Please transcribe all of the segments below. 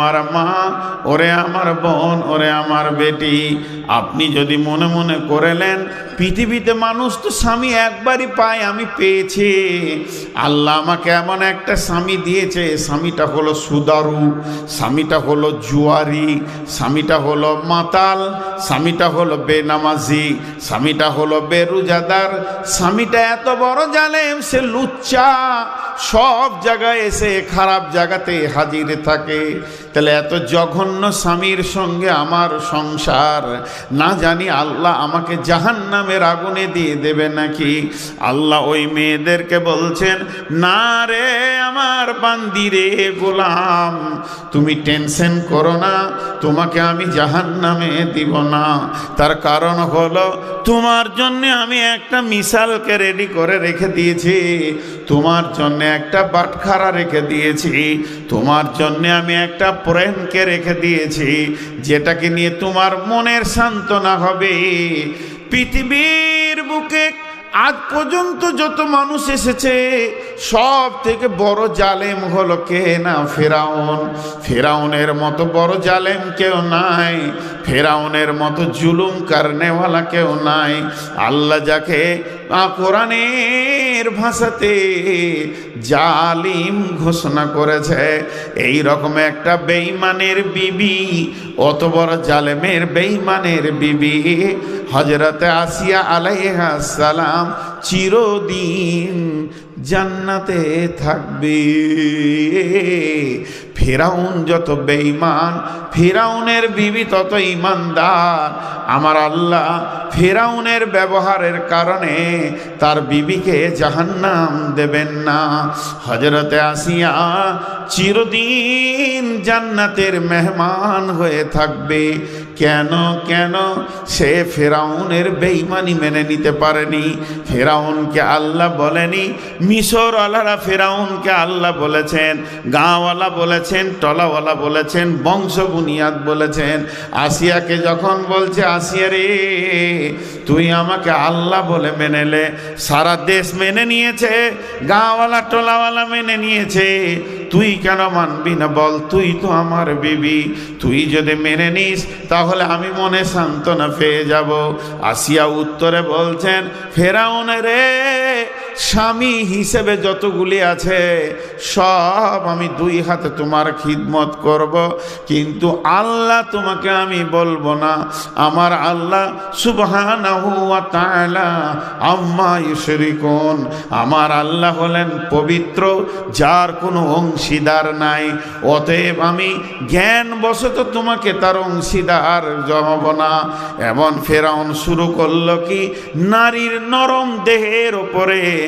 আমার মা, ওরে আমার বোন, ওরে আমার বেটি, আপনি যদি মনে মনে করেলেন পৃথিবীতে মানুষ তো স্বামী একবারই পায়, আমি পেয়েছি। আল্লাহ আমাকে এমন একটা স্বামী দিয়েছে, স্বামীটা হলো সুদারু, স্বামীটা হলো জুয়ারি, স্বামীটা হলো মাতাল, স্বামীটা হলো বেনামাজি, স্বামীটা হলো বেরুজাদার, স্বামীটা এত বড় জালেম, সে লুচ্চা। সব জায়গায় এসে খারাপ জায়গাতে হাজির থাকে। তাহলে এত জঘন্য স্বামীর সঙ্গে আমার সংসার। না জানি আল্লাহ আমাকে জাহান নামের আগুনে দিয়ে দেবে নাকি। আল্লাহ ওই মেয়েদেরকে বলছেন, না রে আমার বান্দি রে গোলাম, তুমি টেনশন করো না, তোমাকে আমি জাহান নামে দিব না। তার কারণ হলো, তোমার জন্য আমি একটা মিশালকে রেডি করে রেখে দিয়েছি। তোমার জন্য একটা বাটখারা রেখে দিয়েছি। তোমার জন্য আমি একটা প্রেমকে রেখে দিয়েছি যেটাকে নিয়ে তোমার মনের সান্ত্বনা হবে। পৃথিবীর বুকে আজ পর্যন্ত যত মানুষ এসেছে সব থেকে বড় জালেম হলো কে না? ফেরাউন। ফেরাউনের মতো বড় জালেম কেউ নাই ফেরাউনের মতো জুলুম কারনেওয়ালা কেউ নাই। আল্লাহ যাকে আ, কোরআনের ভাষাতে জালিম ঘোষণা করেছে। এই রকম একটা বেইমানের বিবি অত বড় জালেমের বেইমানের বিবি। হজরতে আসিয়া আলাইহা সালাম চিরদিন জান্নাতে থাকবে। ফেরাউন যত বেঈমান, ফেরাউনের বিবি তত ইমানদার আমার আল্লাহ ফেরাউনের ব্যবহারের কারণে তার বিবিকে জাহান্নাম দেবেন না। হজরতে আসিয়া চিরদিন জান্নাতের মেহমান হয়ে থাকবে। কেন কেন? সে ফেরাউনের বেইমানি মেনে নিতে পারেনি। ফেরাউনকে আল্লাহ বলেনি মিশর আলারা ফেরাউনকে আল্লাহ বলেছেন, গাঁওয়ালা বলেছেন টলাওয়ালা বলেছেন বংশ বুনিয়াদ বলেছেন। আসিয়াকে যখন বলছে, আসিয়া রে, তুই আমাকে আল্লাহ বলে মেনে মেনেলে সারা দেশ মেনে নিয়েছে, গাঁওয়ালা, টোলাওয়ালা মেনে নিয়েছে। তুই কেন মানবি না বল? তুই তো আমার বিবি। তুই যদি মেনে নিস, তাহলে আমি মনে সান্ত্বনা পেয়ে যাব। আসিয়া উত্তরে বলছেন, ফেরাউন রে স্বামী হিসেবে যতগুলি আছে, সব আমি দুই হাতে তোমার খিদমত করব। কিন্তু আল্লাহ তোমাকে আমি বলব না। আমার আল্লাহ তাআলা আম্মা ইউশরিকুন। আমার আল্লাহ হলেন পবিত্র, যার কোনো অংশীদার নাই। অতএব আমি জ্ঞান বশত তোমাকে তার অংশীদার জমাব না। এমন ফেরাউন শুরু করল কি? নারীর নরম দেহের ওপরে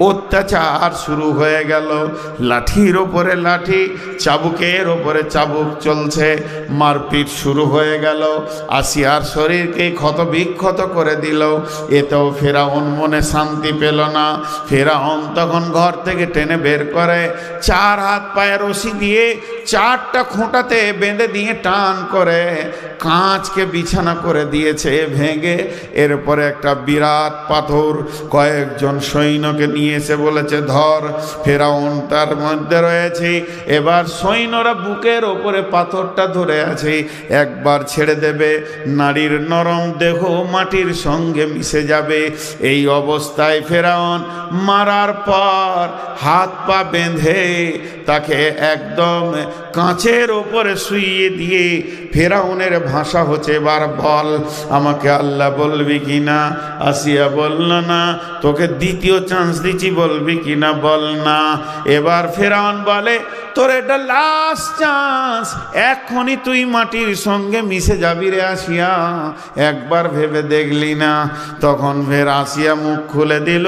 অত্যাচার শুরু হয়ে গেল। লাঠির ওপরে লাঠি, চাবুকের ওপরে চাবুক চলছে। মারপিট শুরু হয়ে গেল। আসিয়ার শরীরকে ক্ষত বিক্ষত করে দিল। এতেও ফেরাউন মনে শান্তি পেল না। ফেরাউন তখন ঘর থেকে টেনে বের করে। চার হাত পায়ে রশি দিয়ে চারটা খুঁটাতে বেঁধে দিয়ে টান করে। কাঁচকে বিছানা করে দিয়েছে ভেঙে। এরপরে একটা বিরাট পাথর কয়েকজন সৈন্যকে নিয়ে এসে বলেছে, ধর, ফেরাউন তার মধ্যে রয়েছে। এবার সৈন্যরা বুকের ওপরে পাথরটা ধরে আছে। একবার ছেড়ে দেবে, নারীর নরম দেহ মাটির সঙ্গে মিশে যাবে। এই অবস্থায় ফেরাউন মারার পর হাত পা বেঁধে তাকে একদম কাঁচের ওপরে শুইয়ে দিয়ে ফেরাউনের ভাষা হচ্ছে, এবার বল, আমাকে আল্লাহ বলবি কি না আসিয়া বলল, না, তোকে দ্বিতীয় চান্স দিচ্ছি। বলবি কি না বল না? এবার ফেরাউন বলে তোর এটা লাস্ট চান্স এখনই তুই মাটির সঙ্গে মিশে যাবি রে আসিয়া। একবার ভেবে দেখলি না? তখন ফের আসিয়া মুখ খুলে দিল,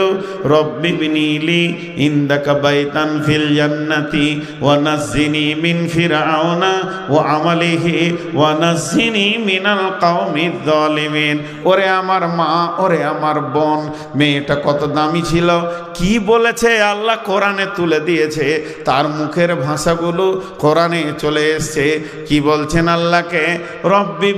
রব্বি বিনীলি ইন্দাকা বাইতান ফিল জান্নাতি ওয়া নাজ্জিনি মিন ফিরাউনা ওয়া আমালিহি ওয়া নাজ্জিনি মিনাল কওমিজ জালিমিন ওরে আমার মা, ওরে আমার বোন, মেয়েটা কত দামি ছিল। কি বলেছে আল্লাহ কোরআনে তুলে দিয়েছে। তার মুখের ভাষাগুলো কোরআনে চলে এসে এসছে। কি বলছেন আল্লাহকে? রব্বি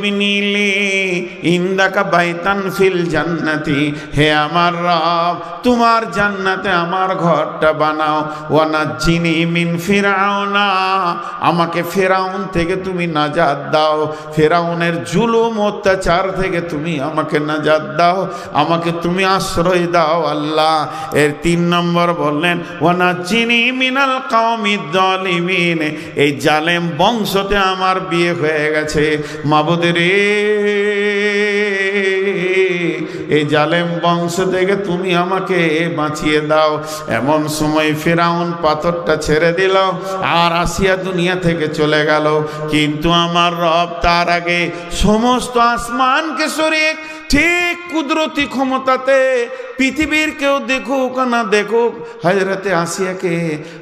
ইন্দাকা বাইতান ফিল জান্নাতি। হে আমার রব, তোমার জান্নাতে আমার ঘরটা বানাও। ওয়ানাজ্জিনি মিন ফিরাউনা। আমাকে ফেরাউন থেকে তুমি নাজাদ দাও। ফেরাউনের জুলুম অত্যাচার থেকে তুমি আমাকে নাজাদ দাও। আমাকে তুমি আশ্রয় দাও আল্লাহ। এর তিন নম্বর বললেন ওয়ানাজ্জিনি মিনাল কাওমিদ জালিমিন, এই জালেম বংশতে আমার বিয়ে হয়ে গেছে। মাবুদের এই জালেম বংশ থেকে তুমি আমাকে বাঁচিয়ে দাও। এমন সময় ফেরাউন পাথরটা ছেড়ে দিল আর আসিয়া দুনিয়া থেকে চলে গেল। কিন্তু আমার রব তার আগে সমস্ত আসমানকে সরিয়ে ঠিক কুদরতি ক্ষমতাতে পৃথিবীর কেউ দেখুক না দেখুক হাজরাতে আসিয়াকে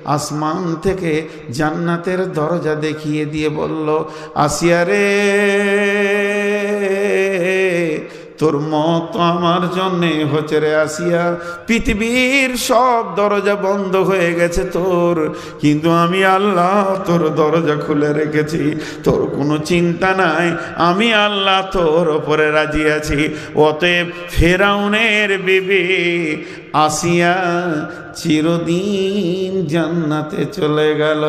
আসমান থেকে জান্নাতের দরজা দেখিয়ে দিয়ে বলল, আসিয়া রে। তোর মত আমার জন্যে হচ্ছে রে আসিয়া। পৃথিবীর সব দরজা বন্ধ হয়ে গেছে তোর। কিন্তু আমি আল্লাহ তোর দরজা খুলে রেখেছি। তোর কোনো চিন্তা নাই। আমি আল্লাহ তোর ওপরে রাজি আছি। অতএব ফেরাউনের বিবি আসিয়া চিরদিন জান্নাতে চলে গেল।